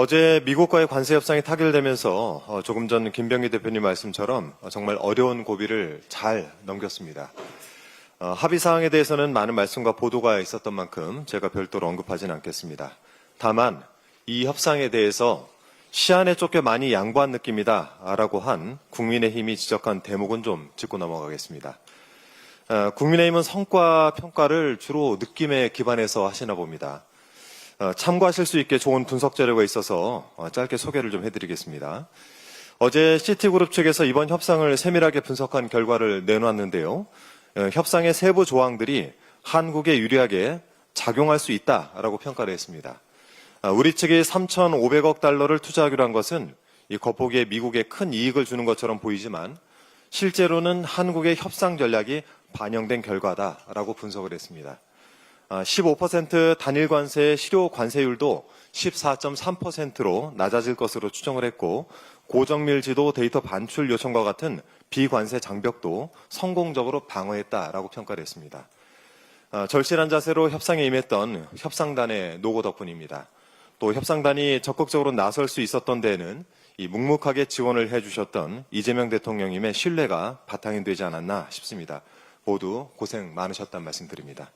어제 미국과의 관세 협상이 타결되면서 어, 조금 전 김병기 대표님 말씀처럼 어, 정말 어려운 고비를 잘 넘겼습니다. 어, 합의 사항에 대해서는 많은 말씀과 보도가 있었던 만큼 제가 별도로 언급하지는 않겠습니다. 다만 이 협상에 대해서 시안에 쫓겨 많이 양보한 느낌이다라고 한 국민의힘이 지적한 대목은 좀 짚고 넘어가겠습니다. 어, 국민의힘은 성과 평가를 주로 느낌에 기반해서 하시나 봅니다. 어, 참고하실 수 있게 좋은 분석 자료가 있어서 어, 짧게 소개를 좀 해드리겠습니다. 어제 시티그룹 측에서 이번 협상을 세밀하게 분석한 결과를 내놓았는데요. 어, 협상의 세부 조항들이 한국에 유리하게 작용할 수 있다라고 평가를 했습니다. 아, 우리 측이 3,500억 달러를 투자하기로 한 것은 이 겉보기에 미국에 큰 이익을 주는 것처럼 보이지만 실제로는 한국의 협상 전략이 반영된 결과다라고 분석을 했습니다. 15% 단일 관세 실효 관세율도 14.3%로 낮아질 것으로 추정을 했고 고정밀 지도 데이터 반출 요청과 같은 비관세 장벽도 성공적으로 방어했다라고 평가를 했습니다. 아, 절실한 자세로 협상에 임했던 협상단의 노고 덕분입니다. 또 협상단이 적극적으로 나설 수 있었던 데에는 이 묵묵하게 지원을 해주셨던 이재명 대통령님의 신뢰가 바탕이 되지 않았나 싶습니다. 모두 고생 많으셨단 말씀드립니다.